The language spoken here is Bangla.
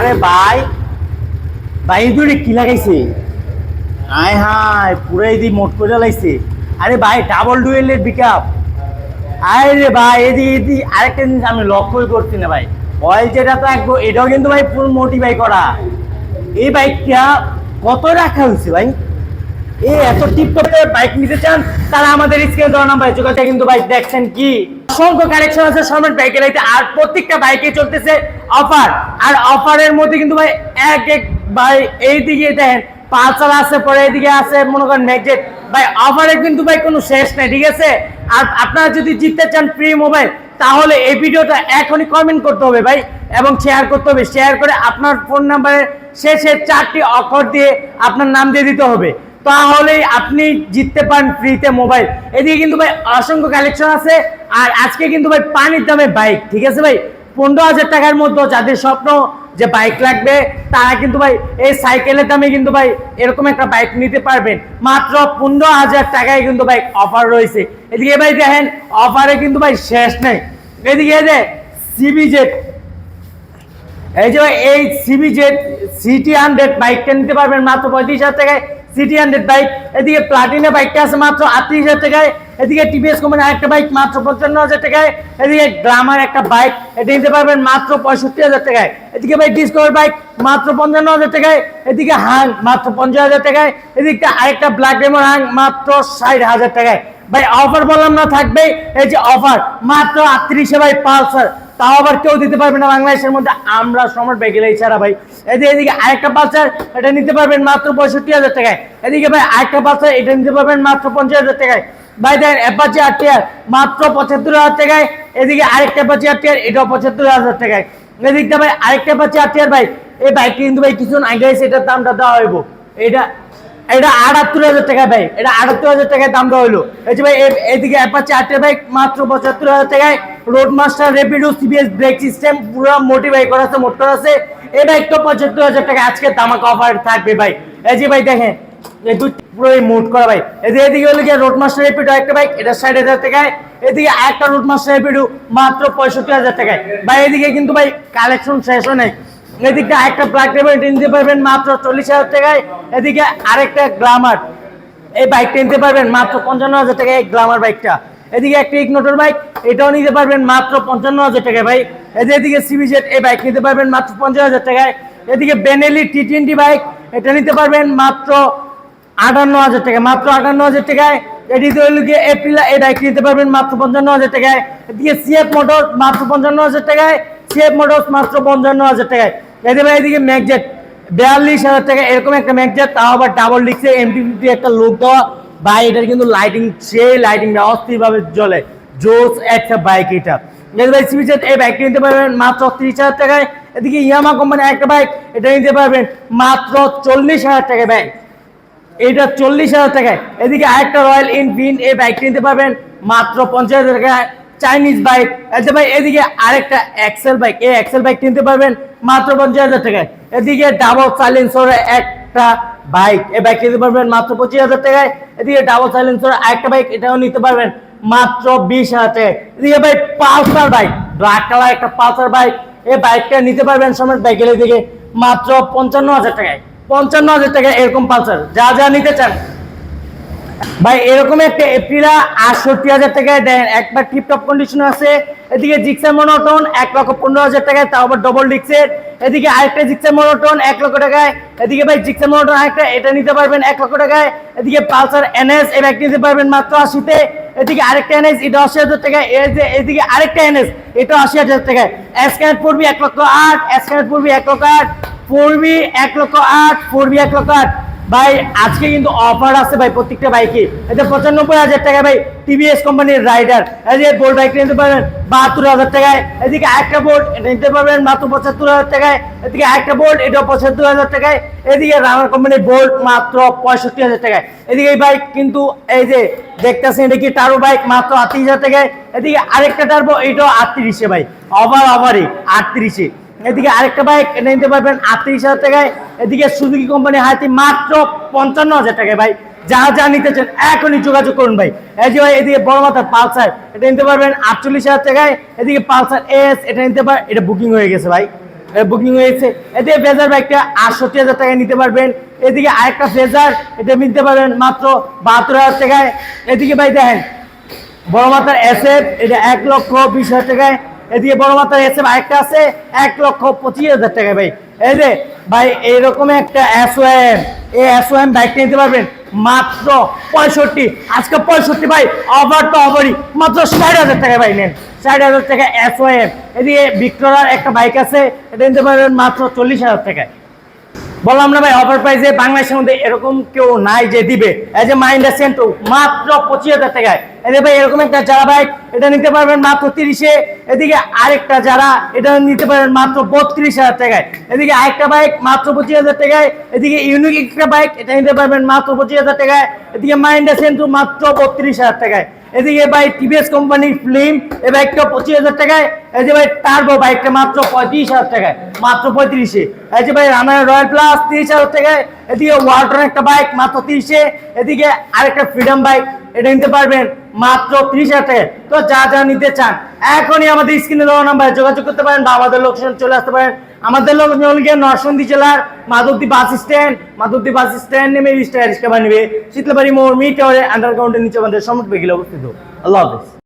আরে ভাই ভাই দুটো কি লাগাইছে? আয় হায়, পুরাই দি মোট করে লাগাইছে। আরে ভাই ডাবল ডুয়েলের পিকআপ আরে রে ভাই এদি এদি আরেকটা জিনিস আমি লক্ষ্যই করছি না ভাই। অয়েল যেটা একদম, এটাও কিন্তু ভাই ফুল মোটিভাই করা। এই বাইকটা কত রাখা হয়েছে ভাই? এই এত বাইক নিতে চান, তারা আমাদের কিন্তু দেখছেন কি? অসংখ্য আছে বাইকের আর প্রত্যেকটা বাইকে চলতেছে অফার আর অফারের মধ্যে কিন্তু ভাই এক এক ভাই আছে, পরে মনে করেন ভাই অফারে কিন্তু ভাই কোনো শেষ নেই, ঠিক আছে? আর আপনারা যদি জিততে চান ফ্রি মোবাইল তাহলে এই ভিডিওটা এখনই কমেন্ট করতে হবে ভাই, এবং শেয়ার করতে হবে। শেয়ার করে আপনার ফোন নাম্বারের শেষে চারটি অক্ষর দিয়ে আপনার নাম দিয়ে দিতে হবে। তাহলেই আপনি জিততে পারেন ফ্রিতে মোবাইল। এদিকে কিন্তু ভাই অসংখ্য কালেকশন আছে, আর আজকে কিন্তু ভাই পানির দামে বাইক ঠিক আছে ভাই? পনেরো হাজার টাকার মধ্যে যাদের স্বপ্ন যে বাইক লাগবে, তারা কিন্তু ভাই এই সাইকেলের দামে কিন্তু ভাই এরকম একটা বাইক নিতে পারবেন। মাত্র পনেরো হাজার টাকায় কিন্তু ভাই অফার রয়েছে। এদিকে ভাই দেখেন অফারে কিন্তু ভাই শেষ নেই। এদিকে যে সিবি জেট এই যে এই সিবি জেড সিটি হান্ড্রেড বাইকটা নিতে পারবেন মাত্র পঁয়ত্রিশ হাজার টাকায়। সিটি হান্ড্রেড বাইক এদিকে প্লাটিনা বাইকটা আছে মাত্র আটত্রিশ হাজার টাকায়। এদিকে টিভিএস কোম্পানির আরেকটা বাইক মাত্র পঞ্চান্ন হাজার টাকায়। এদিকে গ্লামার একটা বাইক এটা নিতে পারবেন মাত্র পঁয়ষট্টি হাজার টাকায়। এদিকে ভাই ডিসকভার বাইক মাত্র পঞ্চান্ন হাজার টাকায়। এদিকে হাং মাত্র পঞ্চাশ হাজার টাকায়। এদিকে আরেকটা ব্ল্যাক ডেমন হাং মাত্র ষাট হাজার টাকায়। ভাই অফার বললাম না থাকবে এই যে অফার মাত্র আটত্রিশে ভাই পালসার তাও আবার কেউ দিতে পারবে না বাংলাদেশের মধ্যে। আমরা সমর বেগেলে ছাড়া ভাই। এদিকে এদিকে আরেকটা পালসার, এটা নিতে পারবেন মাত্র পঁয়ষট্টি হাজার টাকায়। এদিকে ভাই আরেকটা পালসার, এটা নিতে পারবেন মাত্র পঞ্চাশ হাজার টাকায়। ভাই দেখেন অ্যাপাচি আর মাত্র পঁচাত্তর হাজার টাকায়। এদিকে আরেকটা অ্যাপাচি আর এটাও পঁচাত্তর হাজার টাকায়। এদিকটা ভাই আরেকটা অ্যাপাচি আর ভাই। এই বাইকটি কিন্তু ভাই কিছুদিন আগে এটার দামটা দেওয়া হইব। এটা এটা আটাত্তর হাজার টাকা ভাই। এটা আটাত্তর হাজার টাকায় দাম দেওয়া হলো। এই যে ভাই এদিকে অ্যাপাচি আটটা বাইক মাত্র পঁচাত্তর হাজার টাকায় road master Rapido CBS brake system পুরো মোটিফাই করা আছে মোটর আছে। এটা একটু পঁচাত্তর হাজার টাকা আজকে দামাক অফার থাকবে ভাই। এই যে ভাই, দেখেন, এই দুই পুরো মোট করা এই এদিকে হলো রোড মাস্টার রেপিডো একটা বাইক এটা হাজার টাকায়। এদিকে রোড মাস্টার রেপিডো মাত্র হাজার টাকায়। ভাই, এদিকে কিন্তু ভাই কালেকশন শেষও নেই। এদিকে একটা ব্ল্যাক টেবিল নিতে পারবেন মাত্র চল্লিশ হাজার টাকায়। এদিকে আরেকটা গ্লামার এই বাইকটা নিতে পারবেন মাত্র পঞ্চান্ন হাজার টাকায় এই গ্লামার বাইকটা এদিকে একটা ইগনোটর বাইক এটাও নিতে পারবেন মাত্র পঞ্চান্ন হাজার টাকায় ভাই। এদিকে এদিকে সিবিজেড এই বাইক নিতে পারবেন মাত্র পঞ্চাশ হাজার টাকায়। এদিকে বেনেলি টি টোয়েন্টি বাইক এটা নিতে পারবেন মাত্র আটান্ন হাজার টাকা মাত্র আটান্ন হাজার টাকায়। হলো গিয়ে এপ্রিলা এই বাইক নিতে পারবেন মাত্র পঞ্চান্ন হাজার টাকায়। এদিকে সিএফ মোটর মাত্র পঞ্চান্ন হাজার টাকায়। সিএফ মোটর মাত্র পঞ্চান্ন হাজার টাকায়। এদিকে ভাই, এদিকে ম্যাকজেট বিয়াল্লিশ হাজার টাকা এরকম একটা ম্যাকজেট তাও আবার ডাবল ডিক্সে এমটি ফিফটি একটা লোক দেওয়া। ভাই, এটার কিন্তু লাইটিং সেই লাইটিং অস্থিরভাবে জ্বলে। জোস একটা বাইক এটা। এদিকে ভাই সিবিজেট এই বাইকটা নিতে পারবেন মাত্র ত্রিশ হাজার টাকায়। এদিকে ইয়ামা কোম্পানি একটা বাইক এটা নিতে পারবেন মাত্র চল্লিশ হাজার টাকায় বাইক এটা চল্লিশ হাজার টাকায়। এদিকে আরেকটা রয়্যাল ইনফিন এই বাইক কিনতে পারবেন মাত্র পঞ্চাশ হাজার টাকায়। চাইনিজ বাইক আচ্ছা ভাই, এদিকে আরেকটা এক্সেল বাইক এই এক্সেল বাইক কিনতে পারবেন মাত্র পঞ্চাশ হাজার টাকায়। এদিকে ডাবল সাইলেন্সর একটা বাইক এই বাইক কিনতে পারবেন মাত্র পঁচিশ হাজার টাকায়। এদিকে ডাবল সাইলেন্সর আরেকটা বাইক এটাও নিতে পারবেন মাত্র বিশ হাজার টাকায়। এদিকে ভাই পালসার বাইক ব্ল্যাক কালার একটা পালসার বাইক এই বাইকটা নিতে পারবেন সময় বাইকের দিকে মাত্র পঞ্চান্ন হাজার টাকায়। পঞ্চান্ন হাজার টাকায় এরকম পালসার। যা যা নিতে চান ভাই, এরকম একটা এপ্রিলা আটষট্টি হাজার টাকায় দেন একবার টিপটপ কন্ডিশন আছে, এদিকে জিক্সার মনোটন এক লক্ষ পনেরো হাজার টাকায়, তাও আবার ডবল ডিক্সের এদিকে আরেকটা জিক্সার মনোটন এক লক্ষ টাকায়, এদিকে ভাই জিক্সার মনোটন আরেকটা, এটা নিতে পারবেন এক লক্ষ টাকায়, এদিকে পালসার এনএস এই ব্যাগ নিতে পারবেন মাত্র আশিতে, এদিকে আরেকটা এনএস এটা আশি হাজার টাকায় এদিকে আরেকটা এনএস এটা আশি হাজার টাকায়। স্ক্যান পড়বি এক লক্ষ আট স্ক্যান পড়বি এক লক্ষ আট ফোরবি এক লক্ষ আট ফোরবি এক লক্ষ আট। ভাই, আজকে কিন্তু অফার আছে ভাই প্রত্যেকটা বাইকে এটা পঁচানব্বই হাজার টাকা ভাই টিভিএস কোম্পানির রাইডার এই যে বোল্ট বাইক নিতে পারবেন, বাহাত্তর হাজার টাকায়। এদিকে একটা বোল্ট এটা নিতে পারবেন, মাত্র পঁচাত্তর হাজার টাকায়। এদিকে একটা বোল্ট এটা পঁচাত্তর হাজার টাকায়। এদিকে রানার কোম্পানির বোল্ট মাত্র পঁয়ষট্টি হাজার টাকায়। এদিকে এই বাইক কিন্তু এই যে দেখতেছেন, এটা কি টারো বাইক মাত্র আটত্রিশ হাজার টাকায়। এদিকে আরেকটা টারবো এটাও আটত্রিশে ভাই। অভার অভারই আটত্রিশে। এদিকে আরেকটা বাইক এটা নিতে পারবেন আটত্রিশ হাজার টাকায়। এদিকে সুজুকি কোম্পানি হাতি মাত্র পঞ্চান্ন হাজার টাকায় ভাই। যা যা নিতে চান এখনই যোগাযোগ করুন ভাই। এই যে ভাই, এদিকে বড় মাথার পালসার, এটা নিতে পারবেন আটচল্লিশ হাজার টাকায়। এদিকে পালসার এস এটা নিতে পার এটা বুকিং হয়ে গেছে ভাই। বুকিং হয়েছে এদিকে ফেজার বাইকটা আটষট্টি হাজার টাকায় নিতে পারবেন। এদিকে আরেকটা ফেজার এটা নিতে পারবেন মাত্র বাহাত্তর হাজার টাকায়। এদিকে ভাই দেখেন, বড় মাথার এসএফ এটা এক লক্ষ বিশ হাজার টাকায়। এদিকে বড় মাত্রা এসে আরেকটা আছে, এক লক্ষ পঁচিশ হাজার টাকা ভাই। এই যে, ভাই এইরকম একটা এসওএম এই এসওএম বাইকটা নিতে পারবেন মাত্র পঁয়ষট্টি। আজকে পঁয়ষট্টি ভাই অফার তো অফারই মাত্র ষাট হাজার টাকা ভাই নেন। ষাট হাজার টাকা এসওএম এদিকে ভিক্টোরার একটা বাইক আছে, এটা নিতে পারবেন মাত্র চল্লিশ হাজার টাকায়। বললাম না ভাই অফার প্রাইসে বাংলাদেশের মধ্যে এরকম কেউ নাই যে দিবে। এই যে মাইন্ডা সেন্টু মাত্র পঁচিশ হাজার টাকায়। এদের ভাই, এরকম একটা যারা বাইক এটা নিতে পারবেন মাত্র তিরিশে। এদিকে আরেকটা যারা, এটা নিতে পারবেন মাত্র বত্রিশ হাজার টাকায়। এদিকে আরেকটা বাইক মাত্র পঁচিশ হাজার টাকায়। এদিকে ইউনিক একটা বাইক এটা নিতে পারবেন মাত্র পঁচিশ হাজার টাকায়। এদিকে মাইন্ডা সেন্টু মাত্র বত্রিশ হাজার টাকায়। এদিকে ভাই টিভিএস কোম্পানির ফিল্ম এই বাইকটা পঁচিশ হাজার টাকায়, এই যে ভাই টার্বো বাইকটা মাত্র পঁয়ত্রিশ হাজার টাকায়, মাত্র পঁয়ত্রিশে। এই যে ভাই রানার রয়্যাল প্লাস তিরিশ হাজার টাকায়, এদিকে ওয়ালটন একটা বাইক মাত্র তিরিশে, এদিকে আরেকটা ফ্রিডম বাইক এটা নিতে পারবেন মাত্র ত্রিশ হাজার তো যা যা নিতে চান, এখনই আমাদের স্ক্রিনে দেওয়া নাম্বারে যোগাযোগ করতে পারেন বা আমাদের লোকেশন চলে আসতে পারেন। আমাদের লোকজনকে নরসিংদী জেলার Madhabdi bus stand Madhabdi bus stand নেমে রিক্সা বানিবে। শীতলাবাড়ি মোড় মিটারে আন্ডারগ্রাউন্ডের নিচে আমাদের সমুদ্র বেগিলে অবস্থিত। আল্লাহ হাফেজ।